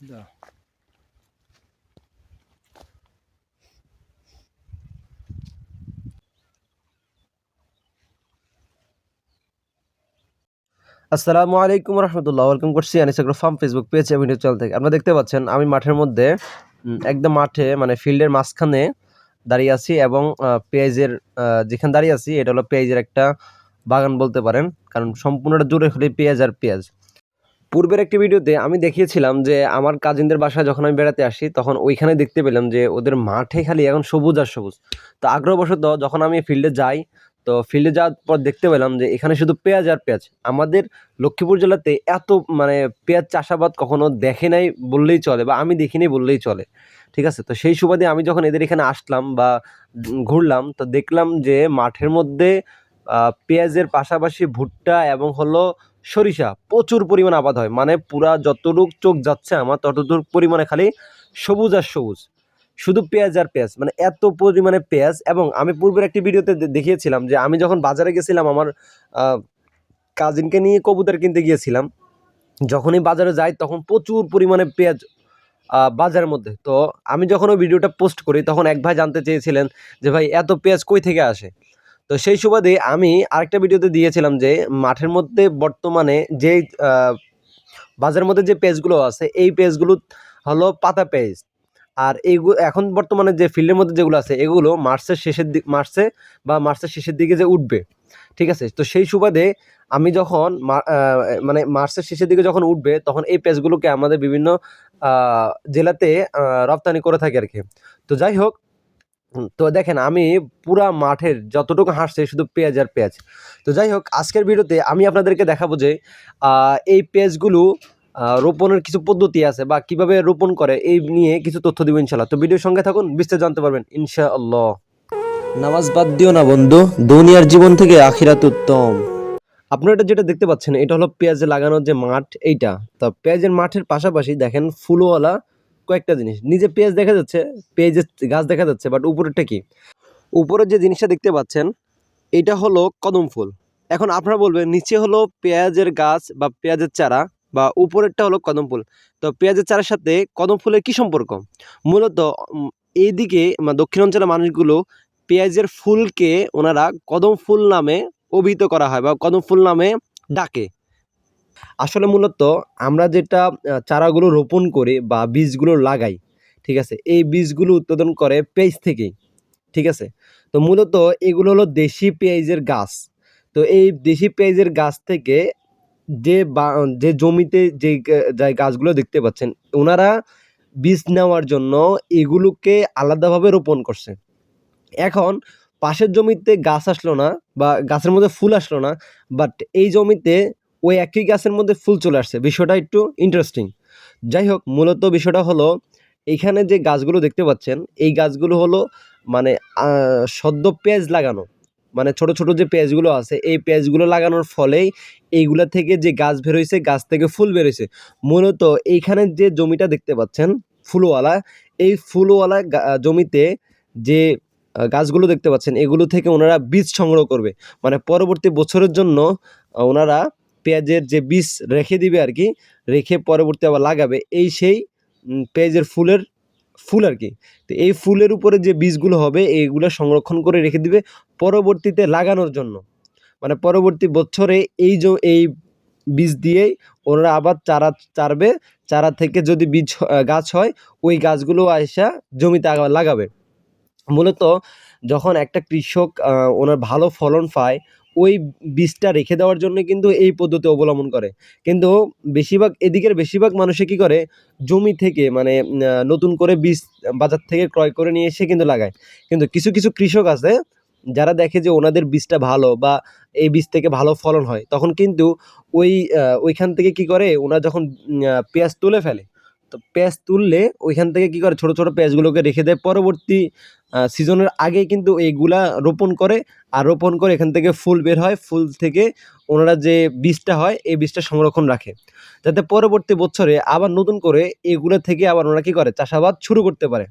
Да. আসসালামু আলাইকুম রহমতুল্লাহ। ওয়েলকাম করছি আনিসাগ্রো ফার্ম ফেসবুক পেজ এবং ইউটিউব চ্যানেল থেকে। আপনারা দেখতে পাচ্ছেন, আমি মাঠের মধ্যে একদম মাঠে মানে ফিল্ডের মাঝখানে দাঁড়িয়ে আছি এবং পেঁয়াজের যেখানে দাঁড়িয়ে আছি, এটা হলো পেঁয়াজের একটা বাগান বলতে পারেন। কারণ সম্পূর্ণটা জুড়ে হলে পেঁয়াজ আর পেঁয়াজ। পূর্বের একটি ভিডিওতে আমি দেখিয়েছিলাম যে আমার কাজিনদের বাসায় যখন আমি বেড়াতে আসি, তখন ওইখানে দেখতে পেলাম যে ওদের মাঠে খালি এখন সবুজ আর সবুজ। তো আগ্রহবশত যখন আমি ফিল্ডে যাই, তো ফিল্ডে যাওয়ার পর দেখতে পেলাম যে এখানে শুধু পেঁয়াজ আর পেঁয়াজ। আমাদের লক্ষ্মীপুর জেলাতে এত মানে পেঁয়াজ চাষাবাদ কখনো দেখে নাই বললেই চলে বা আমি দেখিনি বললেই চলে। ঠিক আছে? তো সেই সুবাদে আমি যখন এদের এখানে আসলাম বা ঘুরলাম, তো দেখলাম যে মাঠের মধ্যে পেঁয়াজের পাশাপাশি ভুট্টা এবং হলো সরিষা প্রচুর পরিমাণ আবাদ হয়। মানে পুরা যতটুক চোখ যাচ্ছে আমার, ততটুক পরিমাণে খালি সবুজ আর সবুজ। শুধু পেঁয়াজ আর পেঁয়াজ মানে এত পরিমাণে পেঁয়াজ এবং আমি পূর্বের একটি ভিডিওতে দেখিয়েছিলাম যে আমি যখন বাজারে গেছিলাম, আমার কাজিনকে নিয়ে কবুতর কিনতে গিয়েছিলাম, যখনই বাজারে যাই তখন প্রচুর পরিমাণে পেঁয়াজ বাজারের মধ্যে। তো আমি যখন ওই ভিডিওটা পোস্ট করি তখন এক ভাই জানতে চেয়েছিলেন যে ভাই এত পেঁয়াজ কই থেকে আসে? তো সেই সুবাদে আমি আরেকটা ভিডিওতে দিয়েছিলাম যে মাঠের মধ্যে বর্তমানে যে বাজারের মধ্যে যে পেজগুলো আছে, এই পেজগুলো হলো পাতা পেজ। আর এইগুলো এখন বর্তমানে যে ফিল্ডের মধ্যে যেগুলো আছে, এগুলো মার্চের শেষের দিক মার্চে বা মার্চের শেষের দিকে যে উঠবে, ঠিক আছে? তো সেই সুবাদে আমি যখন মানে মার্চের শেষের দিকে যখন উঠবে, তখন এই পেজগুলোকে আমাদের বিভিন্ন জেলাতে রপ্তানি করে থাকে আর কি তো যাই হোক তো দেখেন আমি পুরা মাঠের যতটুকু হাঁটছে শুধু পেঁয়াজ আর পেঁয়াজ। তো যাই হোক আজকের ভিডিওতে আমি আপনাদেরকে দেখাবো যে এই পেঁয়াজগুলো রোপণের কিছু পদ্ধতি আছে বা কীভাবে রোপণ করে এই নিয়ে কিছু তথ্য দিব ইনশাল্লাহ তো ভিডিওর সঙ্গে থাকুন বিস্তারিত জানতে পারবেন ইনশাআল্লাহ। নামাজ বাদ দিও না বন্ধু। দুনিয়ার জীবন থেকে আখিরাত উত্তম। আপনারা এটা যেটা দেখতে পাচ্ছেন এটা হলো পেঁয়াজ লাগানোর যে মাঠ এইটা। তো পেঁয়াজের মাঠের পাশাপাশি দেখেন ফুলওয়ালা কয়েকটা জিনিস। নিজে পেঁয়াজ দেখা যাচ্ছে, পেঁয়াজের গাছ দেখা যাচ্ছে বাট উপরেরটা কি? উপরের যে জিনিসটা দেখতে পাচ্ছেন, এটা হলো কদম ফুল। এখন আপনারা বলবেন, নিচে হলো পেঁয়াজের গাছ বা পেঁয়াজের চারা বা উপরেরটা হলো কদম ফুল। তো পেঁয়াজের চারার সাথে কদম ফুলের কী সম্পর্ক? মূলত এইদিকে দক্ষিণ অঞ্চলের মানুষগুলো পেঁয়াজের ফুলকে ওনারা কদম ফুল নামে অভিহিত করা হয় বা কদম ফুল নামে ডাকে। আসলে মূলত আমরা যেটা চারাগুলো রোপণ করি বা বীজগুলো লাগাই, ঠিক আছে? এই বীজগুলো উৎপাদন করে পেঁয়াজ থেকেই ঠিক আছে? তো মূলত এগুলো হলো দেশি পেঁয়াজের গাছ। তো এই দেশি পেঁয়াজের গাছ থেকে যে বা, যে জমিতে যে গাছগুলো দেখতে পাচ্ছেন, ওনারা বীজ নেওয়ার জন্য এগুলোকে আলাদাভাবে রোপণ করছে। এখন পাশের জমিতে গাছ আসলো না বা গাছের মধ্যে ফুল আসলো না বাট এই জমিতে ওই একই গাছের মধ্যে ফুল চলে আসছে। বিষয়টা একটু ইন্টারেস্টিং যাই হোক মূলত বিষয়টা হলো এইখানে যে গাছগুলো দেখতে পাচ্ছেন, এই গাছগুলো হলো মানে সদ্য পেঁয়াজ লাগানো। মানে ছোট ছোট যে পেঁয়াজগুলো আছে, এই পেঁয়াজগুলো লাগানোর ফলেই এইগুলা থেকে যে গাছ বেরোইছে গাছ থেকে ফুল বেরোইছে মূলত এইখানে যে জমিটা দেখতে পাচ্ছেন, ফুলওয়ালা, এই ফুলওয়ালা জমিতে যে গাছগুলো দেখতে পাচ্ছেন, এগুলো থেকে ওনারা বীজ সংগ্রহ করবে। মানে পরবর্তী বছরের জন্য ওনারা পেঁয়াজের যে বীজ রেখে দিবে আর কি, রেখে পরবর্তী আবার লাগাবে, এই সেই পেঁয়াজের ফুলের ফুল আর কি। তো এই ফুলের উপরে যে বীজগুলো হবে, এইগুলো সংরক্ষণ করে রেখে দিবে পরবর্তীতে লাগানোর জন্য। মানে পরবর্তী বছরে এই যে, এই বীজ দিয়েই ওনারা আবার চারা চারবে, চারা থেকে যদি বীজ গাছ হয়, ওই গাছগুলো আইসা জমিতে লাগাবে। মূলত যখন একটা কৃষক ওনার ভালো ফলন পায় ওই বীজটা রেখে দেওয়ার জন্য কিন্তু এই পদ্ধতি অবলম্বন করে। কিন্তু বেশিরভাগ, এদিকের বেশিরভাগ মানুষে কি করে? জমি থেকে মানে নতুন করে বীজ বাজার থেকে ক্রয় করে নিয়ে এসে কিন্তু লাগায়। কিন্তু কিছু কিছু কৃষক আছে, যারা দেখে যে ওনাদের বীজটা ভালো বা এই বীজ থেকে ভালো ফলন হয়, তখন কিন্তু ওই ওইখান থেকে কি করে? ওনারা যখন পেঁয়াজ তুলে ফেলে তো পেঁয়াজ তুললে ওইখান থেকে কি করে? ছোট ছোট পেঁয়াজগুলোকে রেখে দেয়। পরবর্তী সিজনের আগে কিন্তু এইগুলা রোপণ করে। আর রোপণ করে এখান থেকে ফুল বের হয়। ফুল থেকে ওনারা যে বীজটা হয়, এই বীজটা সংরক্ষণ রাখে। যাতে পরবর্তী বছরে আবার নতুন করে এগুলো থেকে আবার ওনারা কী করে? চাষাবাদ শুরু করতে পারে।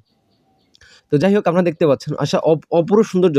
তো যাই হোক, আপনারা দেখতে পাচ্ছেন আচ্ছা অপ- অপূর্ব সৌন্দর্য।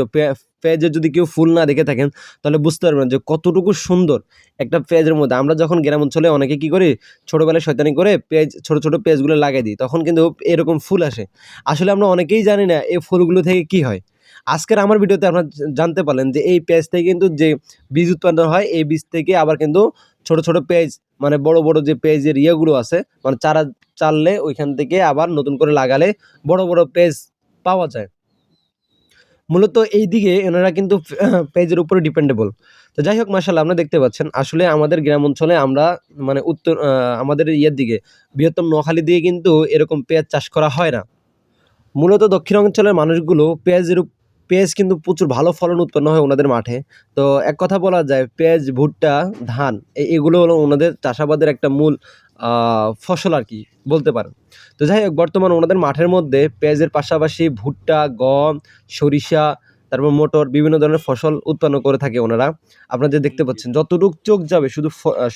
পেঁয়াজের যদি কেউ ফুল না দেখে থাকেন, তাহলে বুঝতে পারবেন যে কতটুকু সুন্দর একটা পেঁয়াজের মধ্যে। আমরা যখন গ্রাম অঞ্চলে অনেকে কী করি, ছোটোবেলায় শয়তানি করে পেঁয়াজ, ছোটো ছোটো পেঁয়াজগুলো লাগিয়ে দিই, তখন কিন্তু এরকম ফুল আসে। আসলে আমরা অনেকেই জানি না এই ফুলগুলো থেকে কি হয়। আজকের আমার ভিডিওতে আপনারা জানতে পারলেন যে এই পেঁয়াজ থেকে কিন্তু যে বীজ উৎপাদন হয়, এই বীজ থেকে আবার কিন্তু ছোট ছোট পেঁয়াজ মানে বড় বড় যে পেঁয়াজের ইয়েগুলো আছে মানে চারা চাললে ওইখান থেকে আবার নতুন করে লাগালে বড় বড় পেঁয়াজ পাওয়া যায়। মূলত এই দিকে এনারা কিন্তু পেজের উপরে ডিপেন্ডেবল তো যাই হোক মাসাল্লাহ আপনারা দেখতে পাচ্ছেন, আসলে আমাদের গ্রাম অঞ্চলে আমরা মানে উত্তর আমাদের ইয়ের দিকে, বৃহত্তম নোয়াখালী দিয়ে কিন্তু এরকম পেঁয়াজ চাষ করা হয় না। মূলত দক্ষিণ অঞ্চলের মানুষগুলো পেঁয়াজের পেঁয়াজ কিন্তু প্রচুর ভালো ফলন উৎপন্ন হয় ওনাদের মাঠে। তো এক কথা বলা যায়, পেঁয়াজ, ভুট্টা, ধান এগুলো হলো ওনাদের চাষাবাদের একটা মূল ফসল আর কি, বলতে পারেন তো যাই হোক, বর্তমান ওনাদের মাঠের মধ্যে পেঁয়াজের পাশাপাশি ভুট্টা, গম, সরিষা, তারপর মোটর বিভিন্ন ধরনের ফসল উৎপন্ন করে থাকে ওনারা। আপনারা যে দেখতে পাচ্ছেন, যতটুক চোখ যাবে শুধু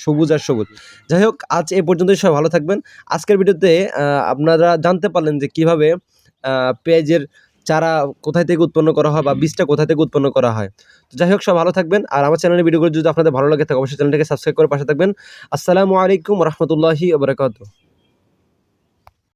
সবুজ আর সবুজ। যাই হোক, আজ এই পর্যন্তই সবাই ভালো থাকবেন। আজকের ভিডিওতে আপনারা জানতে পারলেন যে কীভাবে পেঁয়াজের চারা কোথায় থেকে উৎপন্ন করা হয় বা বীজটা কোথা থেকে উৎপন্ন করা হয়। তো যাই হোক সব ভালো থাকবেন। আর আমার চ্যানেলের ভিডিওগুলো যদি আপনাদের ভালো লাগে থাকে অবশ্যই চ্যানেলটাকে সাবস্ক্রাইব করে পাশে থাকবেন। আসসালামু আলাইকুম রহমতুল্লাহি আবরাকাতু